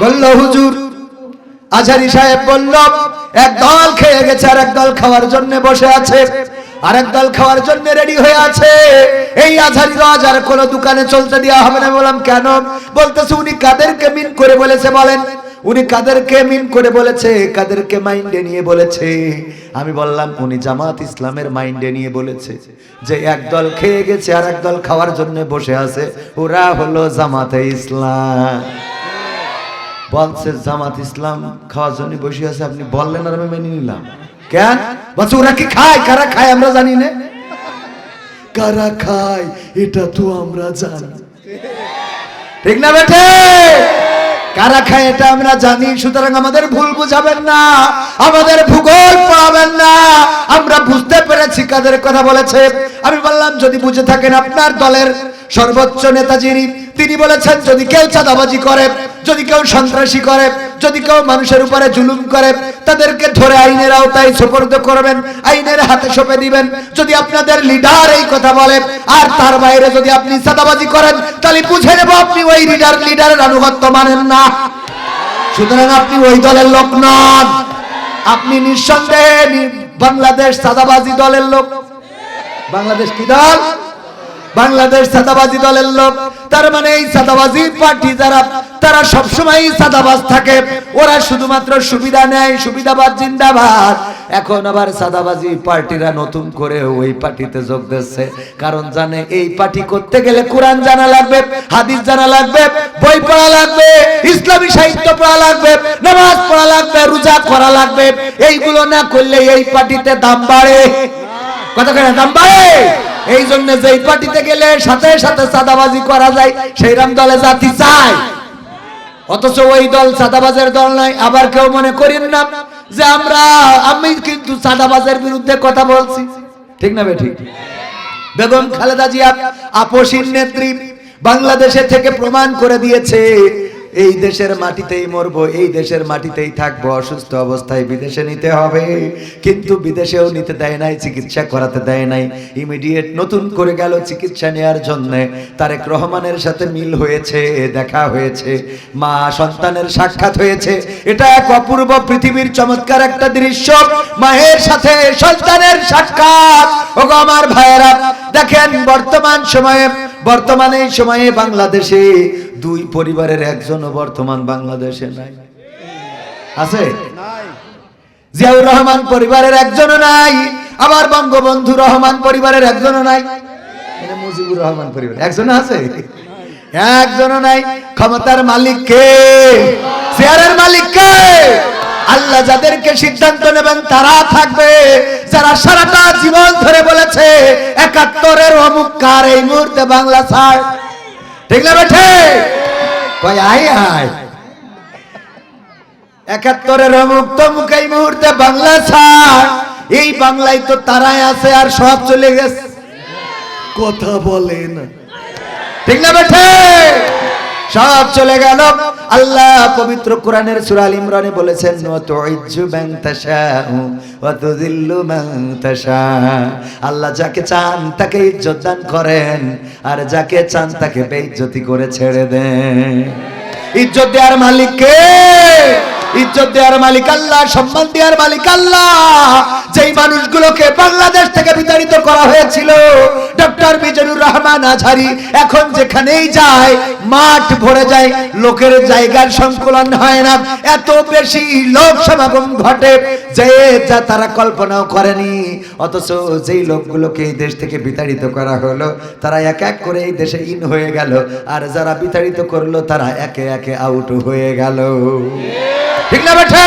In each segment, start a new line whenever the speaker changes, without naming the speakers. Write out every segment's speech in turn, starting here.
বলল, হুজুর আজারি সাহেব বলল, এক দল খেয়ে গেছে আর এক দল খাওয়ার জন্য বসে আছে। আর এক দল খাওয়ার জন্য রেডি হয়ে আছে। এই আজারি রাজ আর কোন দোকানে চলতে দেওয়া হবে না। বললাম, কেন? বলতেছে, উনি কাদেরকে মিন করে বলেছে। বলেন, উনি কাদেরকে মিন করে বলেছে, কাদেরকে মাইন্ডে নিয়ে বলেছে। আমি বললাম, উনি জামাত ইসলামের মাইন্ডে নিয়ে বলেছে যে একদল খেয়ে গেছে আর একদল খাওয়ার জন্য বসে আছে। ওরা হলো জামাতে ইসলাম। বলছে জামাত ইসলাম খাওয়ার জন্য বসে আছে, আপনি বললেন আর আমি মেনে নিলাম। কেন? বলছে, ওরা কি খায়? কারা খায় আমরা জানি না। কারা খায়? এটা তো আমরা জানি। ঠিক না বেঠে? কারা খায় এটা আমরা জানি, সুতরাং আমাদের ভুল বুঝাবেন না, আমাদের ভূগোল পড়াবেন না। আমরা বুঝতে পেরেছি কাদের কথা বলেছে। আমি বললাম, যদি বুঝে থাকেন আপনার দলের সর্বোচ্চ নেতা যিনি তিনি বলেছেন, যদি কেউ চাঁদাবাজি করে যদি কেউ সন্ত্রাসী করে, যদি কেউ মানুষের উপরে জুলুম করে, তাদেরকে ধরে আইনের আওতায় সুপর্দ করবেন, আইনের হাতে সঁপে দিবেন। যদি আপনাদের লিডার এই কথা বলে, আর তার বাইরে যদি আপনি চাঁদাবাজি করেন, তাহলে বুঝে নেব আপনি ওই লিডার, লিডারের আনুগত্য মানেন না। সুতরাং আপনি ওই দলের লোক নন। আপনি নিঃসন্দেহে বাংলাদেশ চাঁদাবাজি দলের লোক। বাংলাদেশ কি দল? বাংলাদেশ সাদাবাজি দলের লোক। তার মানে এই সাদাবাজি পার্টি যারা, তারা সবসময় সাদাবাজ থাকে। ওরা শুধুমাত্র সুবিধা নেয়, সুবিধাবাদ, জিন্দাবাদ। এখন আবার সাদাবাজি পার্টিরা নতুন করে ওই পার্টিতে যোগ দিচ্ছে। কারণ জানে এই পার্টি করতে গেলে কোরআন জানা লাগবে, হাদিস জানা লাগবে, বই পড়া লাগবে, ইসলামী সাহিত্য পড়া লাগবে, নামাজ পড়া লাগবে, রোজা করা লাগবে। এইগুলো না করলে এই পার্টিতে দাম বাড়ে। কত করে দাম বাড়ে? এই জন্য যেই পার্টিতে গেলে সাথে সাথে চাঁদাবাজি করা যায় সেই রাম দলে জাতি চায়। অথচ ওই দল চাঁদাবাজের দল নয় আবার কেউ মনে করেন না যে আমরা, আমি কিন্তু চাঁদাবাজের বিরুদ্ধে কথা বলছি। ঠিক না বে ঠিক? বেগম খালেদা জিয়া আপসীর নেত্রী বাংলাদেশে থেকে প্রমাণ করে দিয়েছে এই দেশের মাটিতেই মরবো, এই দেশের মাটিতেই থাকব, অসুস্থ অবস্থায় বিদেশে নিতে হবে। কিন্তু বিদেশেও নিতে দেয় নাই, চিকিৎসা করাতে দেয় নাই। ইমিডিয়েট নতুন করে গেল চিকিৎসা নেওয়ার জন্য। তারেক রহমানের সাথে মিল হয়েছে, দেখা হয়েছে। মা সন্তানের সাক্ষাৎ হয়েছে। এটা এক অপূর্ব পৃথিবীর চমৎকার একটা দৃশ্য। মায়ের সাথে সন্তানের সাক্ষাৎ। ওগো আমার ভাইয়েরা, দেখেন বর্তমান সময়ে বর্তমানে এই সময়ে বাংলাদেশে দুই পরিবারের একজনও বর্তমান বাংলাদেশে নাই। আছে? জিয়াউর রহমান পরিবারের একজনও নাই আবার বঙ্গবন্ধু রহমান পরিবারের একজনও নাই। এটা মুজিবুর রহমান পরিবার একজন আছে? একজনও নাই। ক্ষমতার মালিক কে? শেয়ারের মালিক কে? আল্লাহ যাদেরকে সিদ্ধান্ত নেবেন তারা থাকবে। যারা সারাটা জীবন ধরে বলেছে, একাত্তরের অমুক কার এই মুহূর্তে বাংলা ছাড়। ঠিক না বেঠে? একাত্তরের অমুক তমুক এই মুহূর্তে বাংলা ছাড়। এই বাংলায় তো তারাই আছে আর সব চলে গেছে। কথা বলেন। ঠিক না বেঠে? সব চলে গেল। আল্লাহ পবিত্র কোরআনের সুরাল ইমরানে বলেছেন আল্লাহ যাকে চান তাকে ইজ্জত দান করেন, আর যাকে চান তাকে বেইজ্জতি করে ছেড়ে দেন। ইজ্জত দেওয়ার মালিক কে? ইজ্জত দেওয়ার মালিক আল্লাহ, সম্মান দেওয়ার মালিক আল্লাহ। যেই মানুষগুলোকে বাংলাদেশ থেকে বিতাড়িত করা হয়েছিল, ডক্টর মিজানুর রহমান আজহারি এখন যেখানেই যায়, মাঠ ভরে যায়, লোকের জায়গার সংকুলন হয় না। এত বেশি লোক সমাগম ঘটে, যে যা তারা কল্পনাও করেনি। অথচ যেই লোকগুলোকে এই দেশ থেকে বিতাড়িত করা হলো, তারা এক এক করে এই দেশে ইন হয়ে গেল। আর যারা বিতাড়িত করল, তারা একে একে আউট হয়ে গেল। ঠিক না বেঠে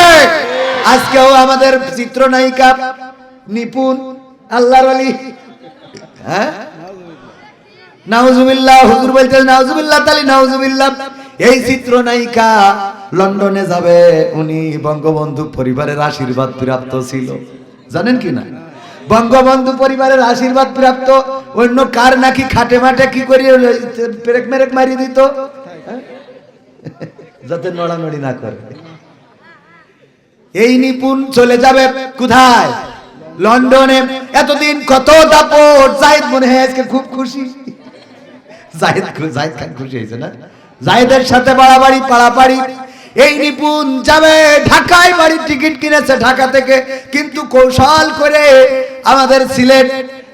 আজকেও আমাদের চিত্রনায়িকা নিপুণ আল্লাহর আলী হ্যাঁ? নাউজুবিল্লাহ হুজুর বলতে নাউজুবিল্লাহ তালি নাউজুবিল্লাহ। এই চিত্রনায়িকা লন্ডনে যাবে। উনি বঙ্গবন্ধু পরিবারের আশীর্বাদ প্রাপ্ত ছিল। জানেন কি না? বঙ্গবন্ধু পরিবারের আশীর্বাদ প্রাপ্ত। অন্য কার নাকি খাটে মাঠে কি করি পেরেক মেরেক মারি দিত? হ্যাঁ? যাতে নড়ানড়ি না করে। এই নিপুণ চলে যাবে কোথায়? লন্ডনে। এতদিন কত দাপট। জাহিদ মনে হয় আজকে খুব খুশি। জাহিদ জাহিদ খান খুশি হয়েছে না? জাহিদের সাথে বাড়াবাড়ি, পাড়াপাড়ি। এই নিপুণ যাবে ঢাকায়। বাড়ির টিকিট কিনেছে ঢাকা থেকে। কিন্তু কৌশল করে আমাদের সিলেট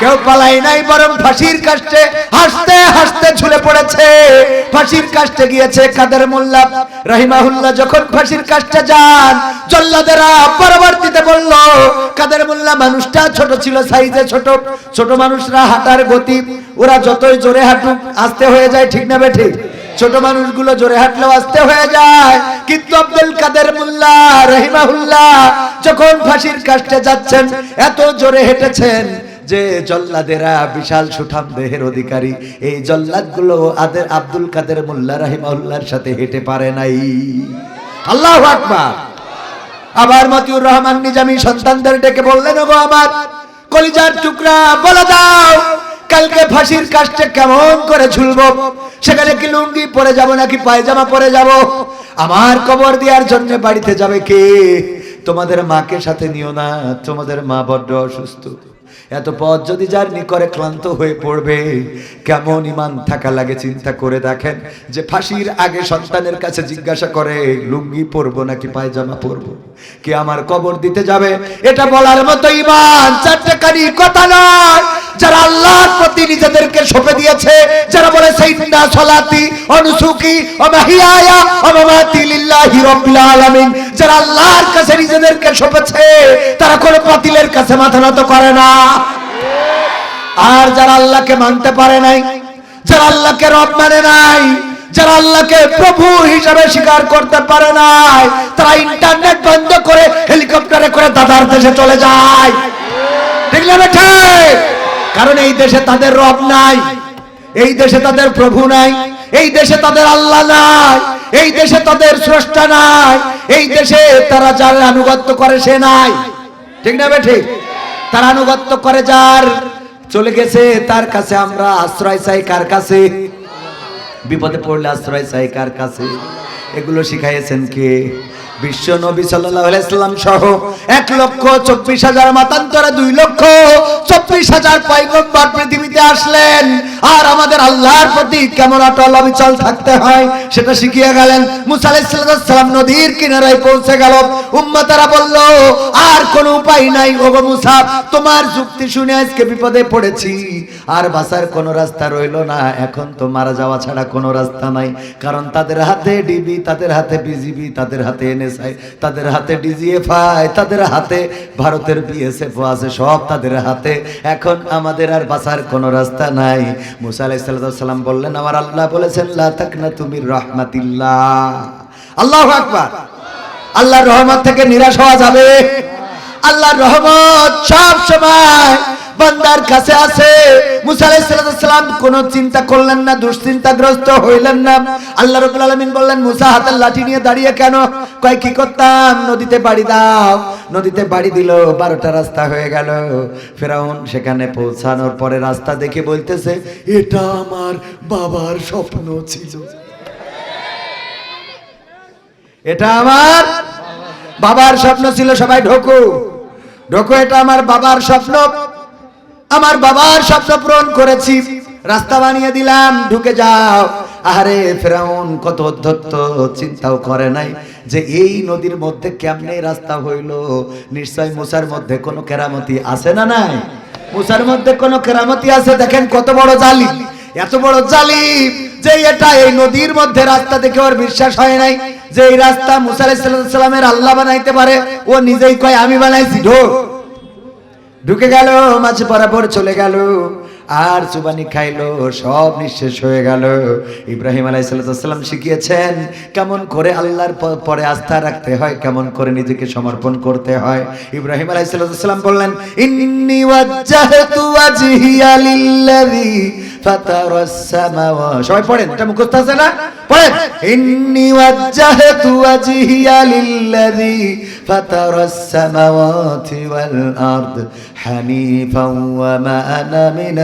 কেউ পালাই নাই, বরং ফাঁসির কাষ্টে হাসতে হাসতে ঝুলে পড়েছে। ফাঁসির কাষ্টে গিয়েছে কাদের মোল্লা। রহিমাহুল্লাহ যখন ফাঁসির কাষ্টে যান, জল্লাদেরা পরবর্তীতে বলল, কাদের মোল্লা, মানুষটা ছোট ছিল, সাইজে ছোট। ছোট মানুষরা হাঁটার গতি, ওরা যতই জোরে হাঁটুক, আস্তে হয়ে যায়, ঠিক না বেঠিক? ছোট মানুষগুলো জোরে হাঁটলেও আস্তে হয়ে যায়। কিন্তু আব্দুল কাদের মোল্লা, রহিমাহুল্লাহ যখন ফাঁসির কাষ্টে যাচ্ছেন, এত জোরে হেঁটেছেন যে জল্লাদেরা বিশাল সুঠাম দেহের অধিকারী, এই জল্লাদগুলো আদের আব্দুল কাদের মোল্লা রাহিমাহুল্লার সাথে হেঁটে পারে নাই। আল্লাহ আকবার। আবার মতিউর রহমান নিজামী সন্তানদের ডেকে বললেন গো আমার কলিজার টুকরা, বলে দাও, কালকে ফাঁসির কাজটা কেমন করে ঝুলবো? সেখানে কি লুঙ্গি পরে যাব নাকি পায়জামা পরে যাব? আমার কবর দেওয়ার জন্য বাড়িতে যাবে কে? তোমাদের মাকে সাথে নিও না, তোমাদের মা বড্ড অসুস্থ। এত পথ যদি জার্নি করে ক্লান্ত হয়ে পড়বে, কেমন ইমান থাকা লাগে চিন্তা করে দেখেন যে ফাঁসির আগে সন্তানের কাছে জিজ্ঞাসা করে, লুঙ্গি পরবো নাকি পায়জামা পরবো? কে আমার কবর দিতে যাবে? এটা বলার মতো ইমান চারটে কারি কথা নয়। যারা আল্লাহর প্রতি নিজেদেরকে সঁপে দিয়েছে, যারা বলে সাইয়্যিদনা সলাতি অনুসুকি ও মাহিয়ায়া ও মামাতি লিল্লাহি রাব্বিল আলামিন। যারা আল্লাহর কাছে নিজেদেরকে সঁপেছে, তারা কোনো বাতিলের কাছে মাথা নত করে না। আর যারা আল্লাহকে মানতে পারে নাই, যারা আল্লাহকে রব মানে নাই, যারা আল্লাহকে প্রভু হিসাবে স্বীকার করতে পারে নাই, তারা ইন্টারনেট বন্ধ করে হেলিকপ্টারে করে দাদার দেশে চলে যায়। কারণ এই দেশে তাদের রব নাই, এই দেশে তাদের প্রভু নাই, এই দেশে তাদের আল্লাহ নাই। এই দেশে তাদের স্রষ্টা নাই, এই দেশে তারা যার আনুগত্য করে সে নাই। ঠিক না বেঠি? তারা আনুগত্য করে যার, চলে গেছে তার কাছে আমরা আশ্রয় চাই কার কাছে? বিপদে পড়লে আশ্রয় চাই কার কাছে? এগুলো শিখাইয়েছেন কে? বিশ্ব নবী সাল্লাম সহ এক লক্ষ চব্বিশ হাজার মাতান্তরে দুই লক্ষ চব্বিশ হাজার পয়গম্বর পৃথিবীতে আসলেন। আর আমাদের আল্লাহর প্রতি কেমন অটল অবিচল থাকতে হয়, সেটা শিখিয়ে গেলেন। মুসা আলাইহিস সালাম নদীর কিনারায় পৌঁছে গেল। বলল, আর কোনো উপায় নাই। ওগো মুসা, তোমার যুক্তি শুনে আজকে বিপদে পড়েছি। আর বাঁচার কোনো রাস্তা রইল না। এখন তো মারা যাওয়া ছাড়া কোনো রাস্তা নাই। কারণ তাদের হাতে ডিবি, তাদের হাতে বিজিবি, তাদের হাতে এনএসআই তাদের হাতে ডিজিএফআই, তাদের হাতে ভারতের বিএসএফ আছে, সব তাদের হাতে। এখন আমাদের আর বাঁচার কোনো রাস্তা নাই। মুসা আলাইহিস সালাম বললেন, আমার আল্লাহ বলেছেন তুমি রাহমাতিল্লাহ। আল্লাহু আকবার। আল্লাহর রহমত থেকে নিরাশ হওয়া যাবে। আল্লাহর রহমত সব সময় বান্দার কাছে আছে। মুসা আলাইহিস সালাম কোনো চিন্তা করলেন না, দুশ্চিন্তাগ্রস্ত হইলেন না। আল্লাহ রাব্বুল আলামিন বললেন, মুসা, হাতের লাঠি নিয়ে দাঁড়িয়ে কেন? কয়, কি করতাম? নদীতে বাড়ি দাও। নদীতে বাড়ি দিল, বারোটা রাস্তা হয়ে গেল। ফেরাউন সেখানে পৌঁছানোর পরে রাস্তা দেখে বলতেছে, এটা আমার বাবার স্বপ্ন ছিল। এটা আমার বাবার স্বপ্ন ছিল। সবাই ঢোকো। ঢোকো, এটা আমার বাবার স্বপ্ন। আমার বাবার স্বপ্ন পূরণ করেছি। রাস্তা বানিয়ে দিলাম, ঢুকে যাও। আরে ফেরাউন কত অধ্যত্ত, চিন্তাও করে নাই যে এই নদীর মধ্যে কেমনে রাস্তা হইল। নিশ্চয় মুসার মধ্যে কোনো কেরামতি আছে না নাই? মুসার মধ্যে কোনো কেরামতি আছে? দেখেন কত বড় জালি এত বড় জালি যে এটা এই নদীর মধ্যে রাস্তা দেখে ওর বিশ্বাস হয় নাই যে এই রাস্তা মুসা আলাইহিস আল্লাহ বানাইতে পারে। ও নিজেই কয়, আমি বানাইছি ঢোক ঢুকে গেল মাছ বরাবর চলে গেল, আর চুবানি খাইলো, সব নিঃশেষ হয়ে গেল। ইব্রাহিম আলাই সাল্লাম শিখিয়েছেন, কেমন করে আল্লাহর পরে আস্থা রাখতে হয়, কেমন করে নিজেকে সমর্পণ করতে হয়। ইব্রাহিম আলাই সাল্লাম বললেন সবাই পড়েন, এটা মুখস্থ আছে না? পড়েন حنيفا وما أنا من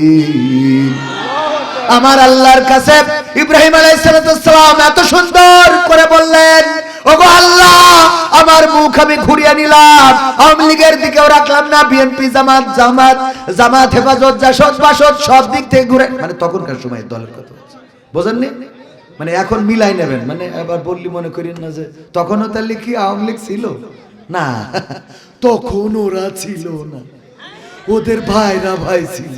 المشركين আমার আল্লাহর কাছে ইব্রাহিম আলাইসালাম এত সুন্দর করে বললেন ওগো আল্লাহ আমার মুখ আমি ঘুরিয়ে নিলাম আওয়ামী লীগের দিকেও রাখলাম না বিএনপি জামাত জামাত জামাত হেফাজত জাসদ বাসদ সব দিক থেকে ঘুরে মানে তখনকার সময় দলের কথা বলছি। বোঝেননি মানে এখন মিলাই নেবেন। মানে আবার বললি মনে করেন না যে, তখনও তাহলে কি আওয়ামী লীগ ছিল না তখন ওরা ছিল না। ওদের ভাইরা ভাই ছিল।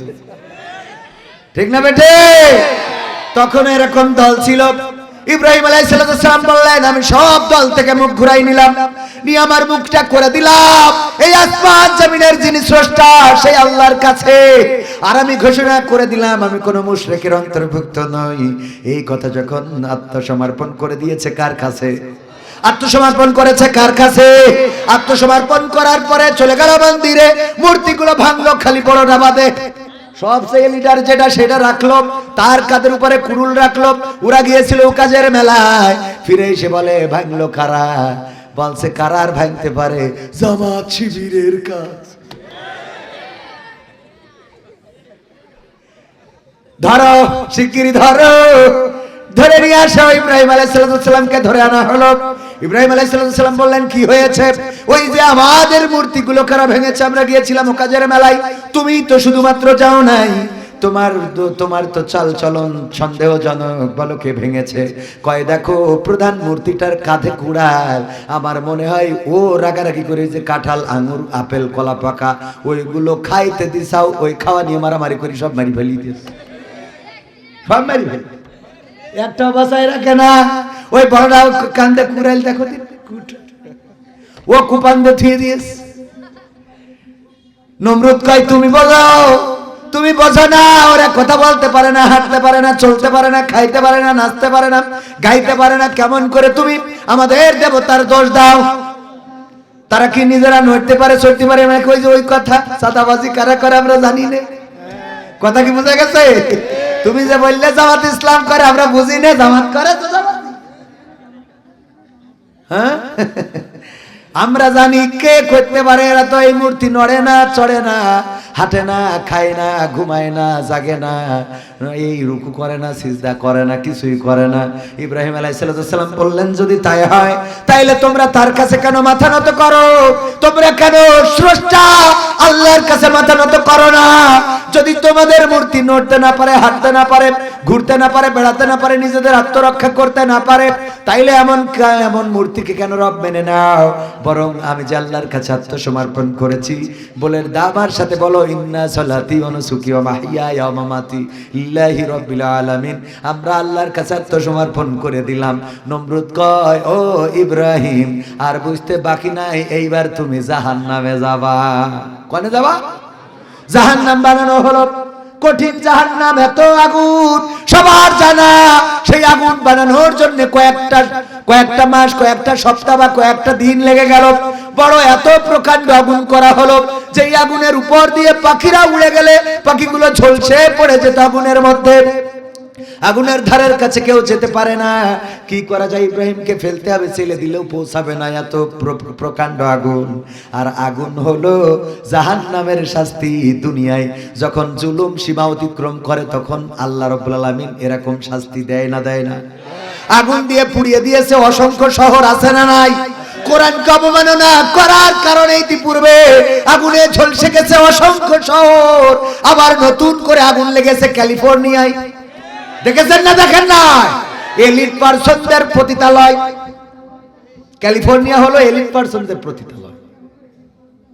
ঠিক না বেটে তখন এরকম দল ছিল। ইব্রাহিম আলাইসালাম বললেন, আমি সব দল থেকে মুখ ঘুরাই নিলাম, নিয়ে আমার মুখটা করে দিলাম। এই আসমান জমিনের যিনি স্রষ্টা, সেই আল্লাহর কাছে। আর আমি ঘোষণা করে দিলাম, আমি কোনো মুশরিকের অন্তর্ভুক্ত নই। এই কথা যখন আত্মসমর্পণ করে দিয়েছে কার কাছে? আত্মসমর্পণ করেছে কার কাছে? আত্মসমর্পণ করার পরে চলে গেল মন্দিরে, মূর্তিগুলো ভাঙলো খালি বড় বাদে সবচেয়ে লিডার যেটা সেটা রাখল, তার কাদের উপরে কুরুল রাখল, ওরা গিয়েছিল কাজের মেলায়। ফিরে এসে বলে, ভাঙলো কারা? বলছে, কারার ভাঙতে পারে জামাত শিবিরের কাজ। ধরো শিগগিরি ধরো। ধরে নিয়ে আসো, ইব্রাহিম আলাইসালামকে ধরে আনা হলো। ইব্রাহিম আলাইসালাম বললেন, কি হয়েছে? ওই যে আমাদের মূর্তিগুলো কারা ভেঙেছে, আমরা গিয়েছিলাম কাজের মেলায়। তুমি তো শুধুমাত্র যাও নাই। তোমার তোমার তো চাল চলন সন্দেহজনক, বলো কে ভেঙেছে? কয়, দেখো, প্রধান মূর্তিটার কাঁধে কুড়াল। আমার মনে হয় ও রাগারাগি করে যে কাঁঠাল, আঙুর, আপেল, কলা পাকা, ওইগুলো খাইতে দিছাও, ওই খাওয়া নিয়ে মারামারি করি, সব মারি ফেলি সব মারি ফেলি। একটা বাসায় রাখে না, ওই বড়রা কান্দে কুড়াইল দেখো কুট। নমরুদ কয়, তুমি তুমি বোঝো না, ওরা কথা বলতে পারে না, হাঁটতে পারে না, চলতে পারে না, খাইতে পারে না, নাচতে পারে না, গাইতে পারে না, কেমন করে তুমি আমাদের দেবতার দোষ দাও? তারা কি নিজেরা নড়তে পারে চড়তে পারে? মানে কই যে ওই কথা সাদাবাজি কারা করে আমরা জানি না। কথা কি বোঝা গেছে? তুমি যে বললে জামাত ইসলাম করে, আমরা বুঝি না, জামাত করে তো জামাত। হ্যাঁ? আমরা জানি কে করতে পারে, এরা তো এই মূর্তি নড়ে না, চড়ে না, হাঁটে না, খায় না, ঘুমায় না, জাগে না, এই রুকু করে না, সিজদা করে না, কিছুই করে না। ইব্রাহিম আলাইসালাম বললেন, যদি তাই হয়, তাইলে তোমরা তার কাছে কেন মাথা নত করো? তোমরা কেন স্রষ্টা আল্লাহর কাছে মাথা নত করো না? যদি তোমাদের মূর্তি নড়তে না পারে, হাঁটতে না পারে, ঘুরতে না পারে, বেড়াতে না পারে, নিজেদের আত্মরক্ষা করতে না পারে, তাইলে এমন এমন মূর্তিকে কেন রব মেনে নাও? বরং আমি যে আল্লাহর কাছে আত্মসমর্পণ করেছি বলে দাবার সাথে বলো, ইন্না সলাতি অনুসুকি মাহিয়া মামাতি লিল্লাহি রাব্বিল আলামিন। আমরা আল্লাহর কাছে আত্মসমর্পণ করে দিলাম। নমরুদ কয়, ও ইব্রাহিম, আর বুঝতে বাকি নাই, এইবার তুমি জাহান্নামে যাবা। কোনে যাবা? জাহান নাম বানানো হলো। কঠিন জাহান নাম এত আগুন। সবার জানা, সেই আগুন বানানোর জন্য কয়েকটা কয়েকটা মাস, কয়েকটা সপ্তাহ বা কয়েকটা দিন লেগে গেল। বড় এত প্রকাণ্ড আগুন করা হলো, যেই আগুনের উপর দিয়ে পাখিরা উড়ে গেলে, পাখিগুলো ঝলসে পড়ে যেত আগুনের মধ্যে। আগুনের ধারের কাছে কেউ যেতে পারে না। কি করা যায় ইব্রাহিমকে ফেলতে হবে, ছেলে দিলেও পৌঁছাবে না এত প্র- প্র- প্রকাণ্ড আগুন। আর আগুন হলো জাহান নামের শাস্তি দুনিয়ায়। যখন জুলুম সীমা অতিক্রম করে, তখন আল্লাহ রব্বুল আলামিন এরকম শাস্তি দেয় না দেয় না। আগুন দিয়ে পুড়িয়ে দিয়েছে অসংখ্য শহর, আছে না নাই? কোরআনকে অবমাননা করার কারণে ইতিপূর্বে আগুনে ঝলসে গেছে অসংখ্য শহর। আবার নতুন করে আগুন লেগেছে ক্যালিফোর্নিয়ায়। দেখেছেন না, দেখেন না এলিট পার্সনদের পতিতালয়। ক্যালিফোর্নিয়া হলো এলিট পার্সনদের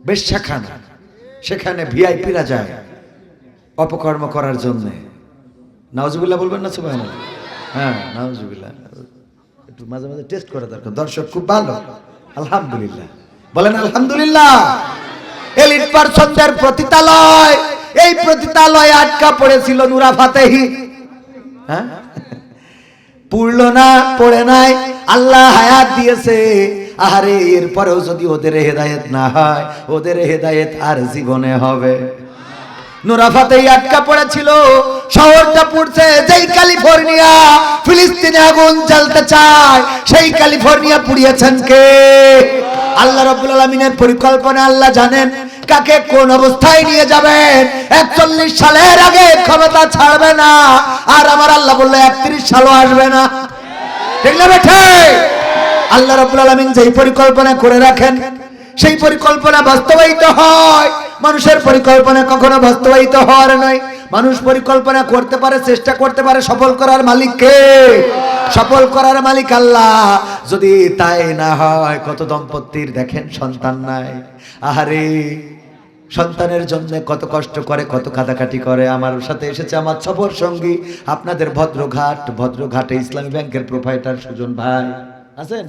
বেশ সেখানে। সেখানে ভিআইপিরা যায় অপকর্ম করার জন্য। নাউজুবিল্লাহ বলবেন না সুবাহ হ্যাঁ নাউজুবিল্লাহ একটু মাঝে মাঝে টেস্ট করা দরকার। দর্শক, খুব ভালো। আলহামদুলিল্লাহ। বলেন আলহামদুলিল্লাহ। এলিট পার্সনদের প্রতিতালয় এই প্রতিতালয়ে আটকা পড়েছিল নুরা ফাতেহি হ্যাঁ? না, পড়ে নাই, আল্লাহ হায়াত দিয়েছে। আহারে, এরপরেও যদি ওদের হেদায়েত না হয়, ওদের হেদায়েত আর জীবনে হবে। নুরাফাতেই আটকা পড়েছিল, শহরটা পড়ছে, যেই ক্যালিফোর্নিয়া, ফিলিস্তিনে আগুন জ্বালতে চায়, সেই ক্যালিফোর্নিয়া পুড়িয়েছেন কে? আল্লাহ রাব্বুল আলামিনের পরিকল্পনা আল্লাহ জানেন কাকে কোন অবস্থায় নিয়ে যাবেন। একচল্লিশ সালের আগে ক্ষমতা ছাড়বে না। আর আমার আল্লাহ বলল, একত্রিশ সালও আসবে না। আল্লাহ রাব্বুল আলামিন যেই পরিকল্পনা করে রাখেন, সেই পরিকল্পনা বাস্তবায়িত হয়। মানুষের পরিকল্পনা কখনো বাস্তবায়িত হওয়ার নয়। মানুষ পরিকল্পনা করতে পারে, চেষ্টা করতে পারে, সফল করার মালিক কে সফল করার মালিক আল্লাহ। যদি তাই না হয়, কত দম্পতির দেখেন সন্তান নাই। আহারে, সন্তানের জন্য কত কষ্ট করে, কত কাটাকাটি করে। আমার সাথে এসেছে আমার সফর সঙ্গী, আপনাদের ভদ্রঘাট। ভদ্রঘাটে ইসলামী ব্যাংকের প্রোভাইডার সুজন ভাই। আছেন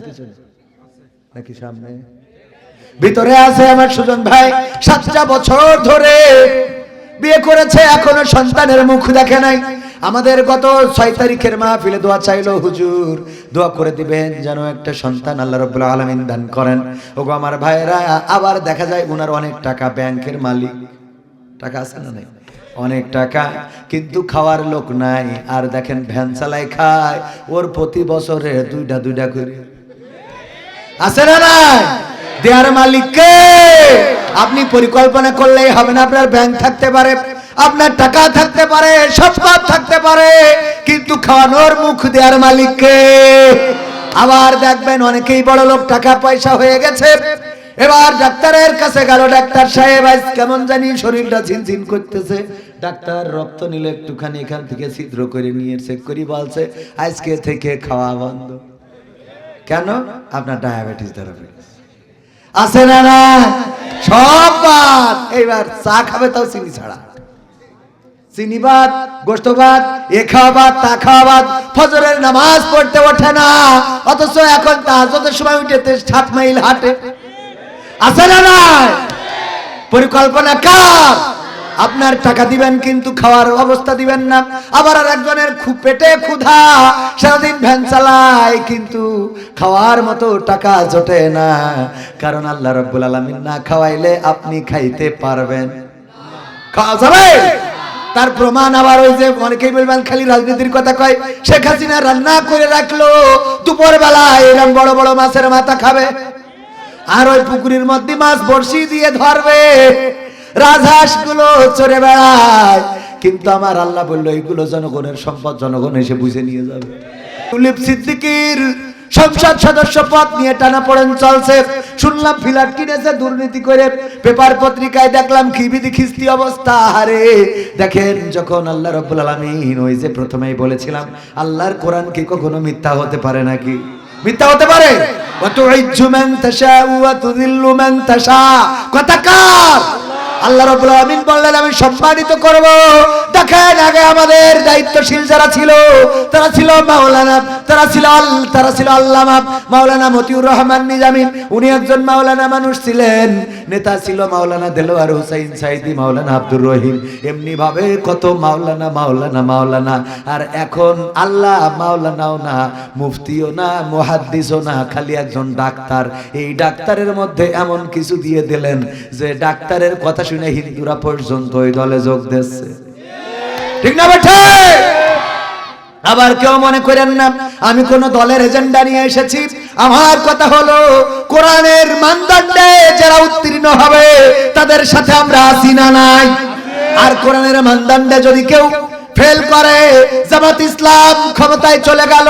নাকি সামনে? ভিতরে আছে আমার সুজন ভাই। সাতটা বছর ধরে বিয়ে করেছে, এখনও সন্তানের মুখ দেখে নাই। আমাদের গত ছয় তারিখের মাহফিলে দোয়া চাইলো, হুজুর, দোয়া করে দিবেন যেন একটা সন্তান আল্লাহ রব্বুল আলমিন দান করেন। ওগো আমার ভাইয়েরা, আবার দেখা যায় ওনার অনেক টাকা ব্যাংকের মালিক। টাকা আছে না নাই? অনেক টাকা, কিন্তু খাওয়ার লোক নাই। আর দেখেন ভ্যান চালাই খায়, ওর প্রতি বছরে দুইটা দুইটা করে। আছে না নাই? দেয়ার মালিককে। আপনি পরিকল্পনা করলেই হবে না, আপনার ব্যাংক থাকতে পারে, আপনার টাকা থাকতে পারে সম্পদ থাকতে পারে, কিন্তু খাওয়ানোর মুখ দেয়ার মালিককে। আবার দেখবেন অনেকেই বড় লোক, টাকা পয়সা হয়ে গেছে। এবার ডাক্তারের কাছে গেল ডাক্তার সাহেব, আজ কেমন জানি শরীরটা ঝিনঝিন করতেছে। ডাক্তার রক্ত নিলে একটুখানি এখান থেকে ছিদ্র করে নিয়ে চেক করি, বলছে, আজকে থেকে খাওয়া বন্ধ। কেন? আপনার ডায়াবেটিস ধরা আছে না না? সব বাদ। এইবার চা খাবে তাও চিনি ছাড়া। চিনি বাদ গোষ্ঠ বাদ, এ খাওয়াবাদ তা খাওয়াবাদ ফজরের নামাজ পড়তে ওঠে না। অথচ এখন তাহাজতের সময় উঠেতে সাত মাইল হাটে। আছে না না পরিকল্পনা কার? আপনার টাকা দিবেন কিন্তু খাওয়ার অবস্থা দিবেন না। আবার আর একজনের পেটে ক্ষুধা, সারাদিন ভ্যান চালায়, কিন্তু খাওয়ার মতো টাকা জোটে না। কারণ আল্লাহ রব্বুল আলমিন না খাওয়াইলে আপনি খাইতে পারবেন। খাওয়া যাবে? তার প্রমাণ আবার ওই যে অনেকেই বলবেন, খালি রাজনীতির কথা কয়। শেখ হাসিনা রান্না করে রাখল দুপুর বেলা এরকম বড় বড় মাছের মাথা খাবে। আর ওই পুকুরের মধ্যে মাছ বড়শি দিয়ে ধরবে। রাজহাঁসগুলো চড়ে বেড়ায়। কিন্তু আমার আল্লাহ এইগুলো জনগণের সম্পদ, জনগণ এসে বুঝে নিয়ে যাবে। তুলিপ সিদ্দিকির সংসদ সদস্য পদ নিয়ে টানা পড়েন চলছে। শুনলাম ফিলাট কিনেছে, দুর্নীতি করে পেপার পত্রিকায় দেখলাম খিবিদি খিস্তি অবস্থা। আরে, দেখেন, যখন আল্লাহ রব্বুল আলমিন ওই যে প্রথমেই বলেছিলাম, আল্লাহর কোরআন কি কখনো মিথ্যা হতে পারে নাকি? মিথ্যা হতে পারে? ওয়াতুইজ্জু মান তাশাউ ওয়া তুযিল্লু তাশা। কথা কার? আল্লাহ রাব্বুল আলামিন বললেন, আমি সম্মানিত করব। দেখেন আগে আমাদের দায়িত্বশীল যারা ছিল, তারা ছিল মাওলানা, তারা ছিল তারা ছিল আল্লামা, মাওলানা মতিউর রহমান নিজামী। উনি একজন মাওলানা মানুষ ছিলেন, নেতা ছিল মাওলানা দেলোয়ার হুসাইন সাইদি, মাওলানা আব্দুর রহিম। এমনি ভাবে কত মাওলানা মাওলানা মাওলানা। আর এখন আল্লাহ মাওলানাও না, মুফতিও না, মুহাদ্দিসও না, খালি একজন ডাক্তার। এই ডাক্তারের মধ্যে এমন কিছু দিয়ে দিলেন যে, ডাক্তারের কথা শুনে হিন্দুরা পর্যন্ত ওই দলে যোগ দিচ্ছে ঠিক না বেঠে? আবার কেউ মনে করেন না আমি কোন দলের এজেন্ডা নিয়ে এসেছি। আমার কথা হলো কোরআনের মানদণ্ডে যারা উত্তীর্ণ হবে তাদের সাথে আমরা আসি না নাই। আর কোরআনের মানদণ্ডে যদি কেউ ফেল করে। জামাত ইসলাম ক্ষমতায় চলে গেল,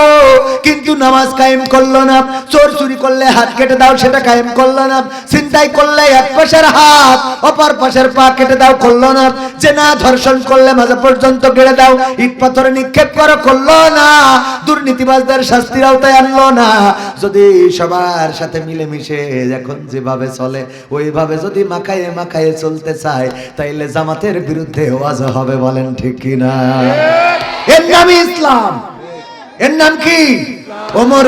কিন্তু নামাজ কায়েম করল না। চোর চুরি করলে হাত কেটে দাও, সেটা কায়েম করল না। চিন্তাই করলে এক পাশের হাত, অপর পাশের পা কেটে দাও, করল না। যে না ধর্ষণ করলে মাঝে পর্যন্ত গেড়ে দাও। ইট পাথরে নিক্ষেপ করো, করল না। দুর্নীতিবাজদের শাস্তির আওতায় আনলো না। যদি সবার সাথে মিলেমিশে এখন যেভাবে চলে, ওইভাবে যদি মাখায়ে মাখায়ে চলতে চায়, তাইলে জামাতের বিরুদ্ধে ওয়াজ হবে বলেন ঠিক কিনা? এর নামই ইসলাম। এর নাম কি? ওমর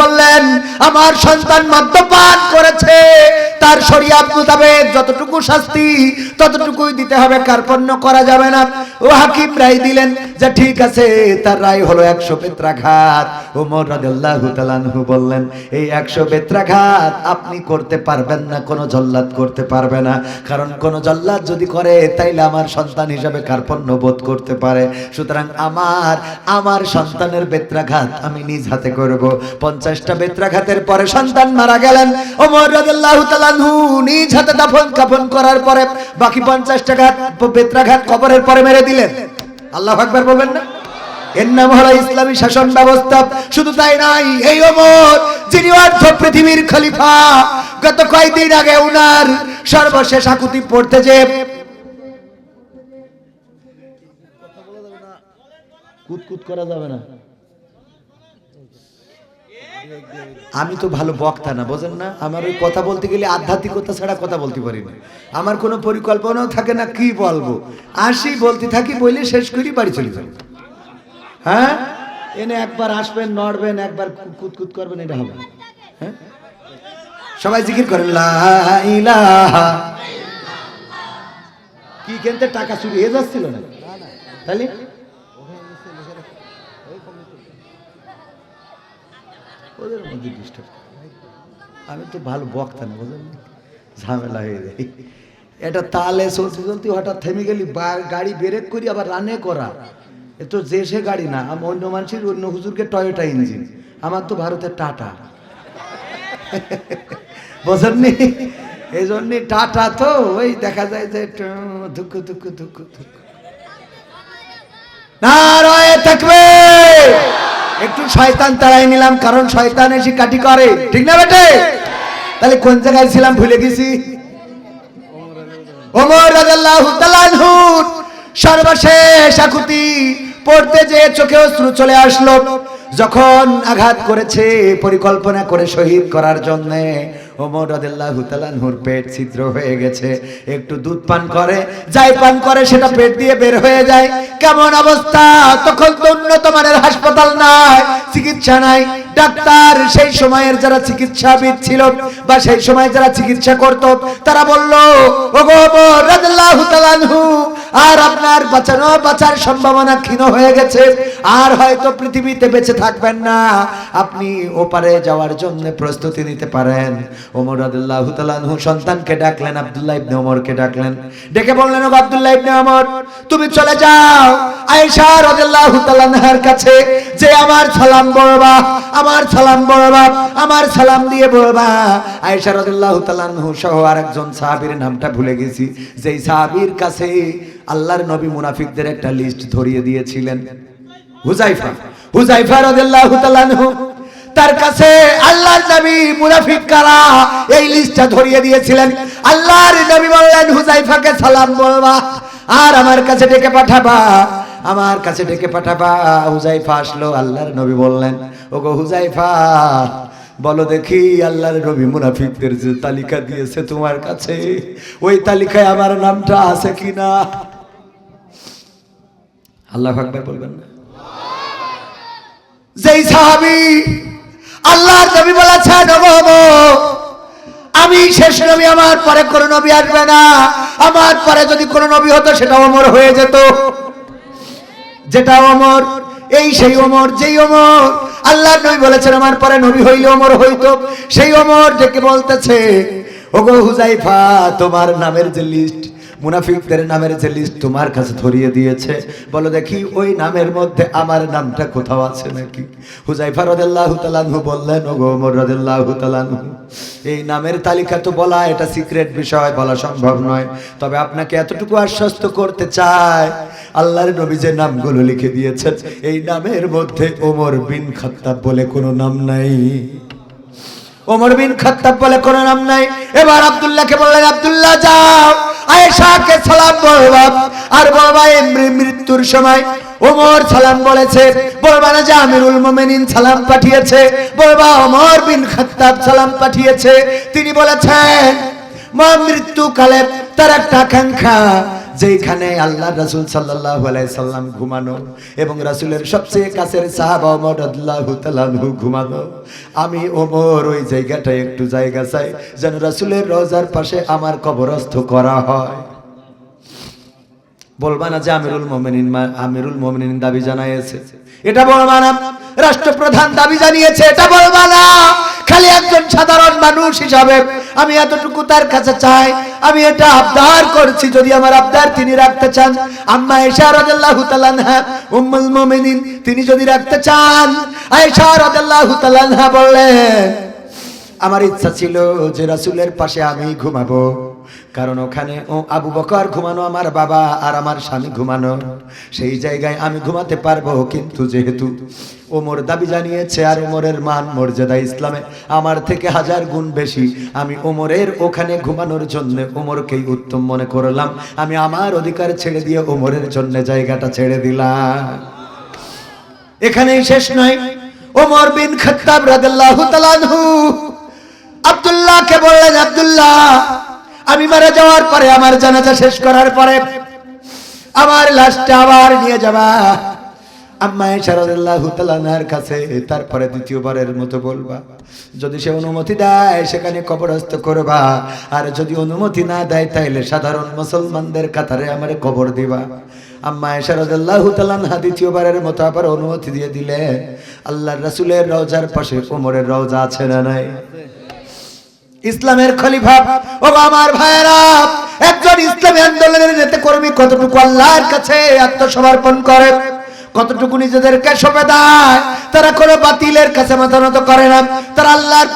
বললেন, আমার সন্তান মদ্যপান করেছে। তার শরিয়াত মোতাবেক যতটুকু শাস্তি, ততটুকুই দিতে হবে। কার্পণ্য করা যাবে না? ও হাকিম রায় দিলেন যে, ঠিক আছে, তার রায় হলো একশো বেত্রাঘাত ওমর বললেন, এই একশো বেত্রাঘাত আপনি করতে পারবেন না, কোনো জল্লাদ করতে পারবে না। কারণ কোন জল্লাদ যদি করে, তাইলে আমার সন্তান হিসাবে কার্পণ্য বোধ করতে পারে? সুতরাং আমার আমার সন্তানের বেত্রাঘাত আমি নিজ হাতে করব। পঞ্চাশটা বেত্রাঘাতের পরে সন্তান মারা গেলেন। ওমর তাআলা নিজ হাতে দাফন কাফন করার পরে বাকি পঞ্চাশটা ঘাত বেত্রাঘাত কবরের পরে মেরে দিলেন। আল্লাহ আকবার বলবেন না? এর নাম হলো ইসলামী শাসন ব্যবস্থা। শুধু তাই নাই, এই ওমর, যিনি পৃথিবীর খলিফা, গত কয়েকদিন আগে উনার সর্বশেষ আকুতি পড়তে যে কুতকুত করা যাবে না। আমি তো ভালো বক্তা না, বোঝেন না? আমার ওই কথা বলতে গেলে আধ্যাত্মিকতা ছাড়া কথা বলতে পারি না। আমার কোনো পরিকল্পনাও থাকে না, কি বলব? আসি বলতে থাকি বলে শেষ করি, বাড়ি চলে যাব। হ্যাঁ? এনে একবার আসবেন, নড়বেন, একবার কুতকুত করবেন, এটা হবে হ্যাঁ? সবাই জিকির করেন কি কেনতে টাকা চুরি হয়ে যাচ্ছিল না তাহলে? ওদের মধ্যে ডিস্টার্ব আমি তো ভালো বক্তা না ঝামেলা হয়ে যায়। এটা তালে চলতে চলতে হঠাৎ থেমে গেলি গাড়ি ব্রেক করি, আবার রানে করা। এ তো যে সে গাড়ি না, আম- অন্য মানুষের, অন্য হুজুরকে টয়োটা ইঞ্জিন আমার তো ভারতের টাটা বোঝেননি এই জন্যে টাটা তো, ওই দেখা যায় যে দুঃখ দুঃখ দুঃখ দুঃখ না রয়ে থাকবে! একটু শয়তান তাড়াই নিলাম, কারণ শয়তান এসে কাটি করে। ঠিক না বেটে? তাহলে কোন জায়গায় ছিলাম ভুলে গেছি? ওমর আনহুর সর্বশেষ আকুতি পড়তে যে চোখে অশ্রু চলে আসলো। যখন আঘাত করেছে, পরিকল্পনা করে শহীদ করার জন্য ওমর রাদিয়াল্লাহু তাআলা আনহুর পেট ছিদ্র হয়ে গেছে। একটু দুধ পান করে, যাই পান করে, সেটা পেট দিয়ে বের হয়ে যায়। কেমন অবস্থা? তখন তো উন্নত মানের হাসপাতাল নাই, চিকিৎসা নাই। ডাক্তার সেই সময়ের যারা চিকিৎসাবিদ ছিল বা সেই সময় যারা চিকিৎসা করত, তারা বলল, ওগো ওমর রাদিয়াল্লাহু তাআলা আনহু, আর আপনার বাঁচানো বাঁচার সম্ভাবনা ক্ষীণ হয়ে গেছে। আর হয়তো পৃথিবীতে বেঁচে থাকবেন না। আপনি ওপারে যাওয়ার জন্য প্রস্তুতি নিতে পারেন। ওমর রাদিয়াল্লাহু তাআলা আনহু সন্তানকে ডাকলেন, আব্দুল্লাহ ইবনে ওমরকে ডাকলেন। ডেকে বললেন, ওগো আব্দুল্লাহ ইবনে ওমর, তুমি চলে যাও। আয়েশা রাদিয়াল্লাহু তাআলা আনহার কাছে, যে আমার সালাম বলবা আমার সালাম বলবা আমার সালাম দিয়ে বলবা। আয়েশা রাদিয়াল্লাহু তাআলা আনহু সহ আরেকজন সাহাবীর নামটা ভুলে গেছি। যেই সাহাবীর কাছে আল্লাহর নবী মুনাফিকদের একটা লিস্ট ধরিয়ে দিয়েছিলেন। হুজাইফা। হুজাইফা রাদিয়াল্লাহু তাআলা তার কাছে আল্লাহর নবী মুনাফিক কারা? এই লিস্টটা ধরিয়ে দিয়েছিলেন। আল্লাহর নবী বললেন, হুজাইফাকে সালাম বলবা, আর আমার কাছে ডেকে পাঠাবা। আমার কাছে ডেকে পাঠাবা, হুজাইফা আসলো, আল্লাহর নবী বললেন, ওগো হুজাইফা, বলো দেখি আল্লাহর নবী মুনাফিকদের যে তালিকা দিয়েছে তোমার কাছে, ওই তালিকায় আমার নামটা আছে কিনা? আল্লাহ আকবার বলবেন না। যেই সাহাবি আল্লাহর নবী বলেছেন আমি শেষ নবী, আমার পরে কোন নবী আসবে না। আমার পরে যদি কোন নবী হতো সেটা অমর হয়ে যেত। যেটা অমর, এই সেই অমর, যেই অমর। আল্লাহ নবী বলেছেন, আমার পরে নবী হইলে অমর হইতো। সেই অমর ডেকে বলতেছে, ওগো হুজাইফা তোমার নামের যে লিস্ট মুনাফিকদের নামের যে লিস্ট তোমার কাছে ধরিয়ে দিয়েছে, বলো দেখি ওই নামের মধ্যে আমার নামটা কোথাও আছে নাকি? হুজাইফা রাদিয়াল্লাহু তাআলা বললেন ওমর রাদিয়াল্লাহু তাআলা এই নামের তালিকা তো বলা এটা সিক্রেট বিষয়, বলা সম্ভব নয়। তবে আপনাকে এতটুকু আশ্বস্ত করতে চায় আল্লাহর নবী যে নামগুলো লিখে দিয়েছেন, এই নামের মধ্যে ওমর বিন খাত্তাব বলে কোনো নাম নাই। ওমর বিন খাত্তাব বলে কোনো নাম নাই। এবার আব্দুল্লাহকে বললেন, আব্দুল্লাহ, যাও। আয়েশাকে সালাম বলবা আর বলবা মৃত্যুর সময় ওমর সালাম বলেছে বলবা না যে আমিরুল মোমেনিন সালাম পাঠিয়েছে বলবা ওমর বিন খাত্তাব সালাম পাঠিয়েছে। তিনি বলেছেন, মা মৃত্যুকালে তার একটা আকাঙ্ক্ষা যেখানে আল্লাহ রাসূল আলাইহি সাল্লাম ঘুমানো এবং রাসূলের সবচেয়ে কাছের সাহাবা রাদিয়াল্লাহু তাআলা আনহু ঘুমানো আমি ওমর ওই জায়গাটায় একটু জায়গা চাই যেন রাসূলের রওজার পাশে আমার কবরস্থ করা হয়। বলবা না যে আমিরুল মোমিনিন আমিরুল মোমিনিন দাবি জানাইছে এটা বলবা না, রাষ্ট্রপ্রধান দাবি জানিয়েছে, এটা বলবা না। খালি একজন সাধারণ মানুষ হিসাবে আমি এতটুকু তার কাছে চাই। আমি এটা আবদার করছি যদি আমার আবদার তিনি রাখতে চান। আম্মা এশা রাদিয়াল্লাহু তাআলা উম্মুল মুমিনিন, তিনি যদি রাখতে চান, আয়েশা রাদিয়াল্লাহু তাআলা বললেন, আমার ইচ্ছা ছিল যে রাসূলের পাশে আমি ঘুমাবো। কারণ ওখানে, ও আবু বকর ঘুমানো আমার বাবা আর আমার স্বামী ঘুমানো। সেই জায়গায় আমি ঘুমাতে পারব, কিন্তু যেহেতু ওমর দাবি জানিয়েছে আর ওমরের মান মর্যাদা ইসলামে আমার থেকে হাজার গুণ বেশি, আমি ওমরের ওখানে ঘুমানোর জন্য ওমরকেই উত্তম মনে করলাম। আমি আমার অধিকার ছেড়ে দিয়ে ওমরের জন্য জায়গাটা ছেড়ে দিলাম। এখানেই শেষ নয়। ওমর বিন খাত্তাব রাদিয়াল্লাহু তাআলা আনহু। আব্দুল্লাহকে বললেন, আব্দুল্লাহ আমি মারা যাওয়ার পরে, আমার জানাজা শেষ করার পরে, আমার লাশটা আবার নিয়ে যাবা। কাছে তারপরে দ্বিতীয়বারের মতো বলবা, যদি সে অনুমতি দেয়, সেখানে কবরস্থ করবা। আর যদি অনুমতি না দেয়, তাইলে সাধারণ মুসলমানদের কাতারে আমারে কবর দিবা। আম্মা আয়েশা রাদিয়াল্লাহু তাআলা দ্বিতীয়বারের মতো আবার অনুমতি দিয়ে দিলেন, আল্লাহর রাসূলের রওজার পাশে ওমরের রওজা আছে না নাই? ইসলামের খলিফা। ও আমার ভাইয়েরা, একজন ইসলামী আন্দোলনের নেতা কর্মী কতটুকু আল্লাহর কাছে আত্মসমর্পণ করে, কতটুকু নিজেদেরকে সবে দেয়, তারা কোনো বাতিলের কাছে মাথা নত করে না। তারা আল্লাহর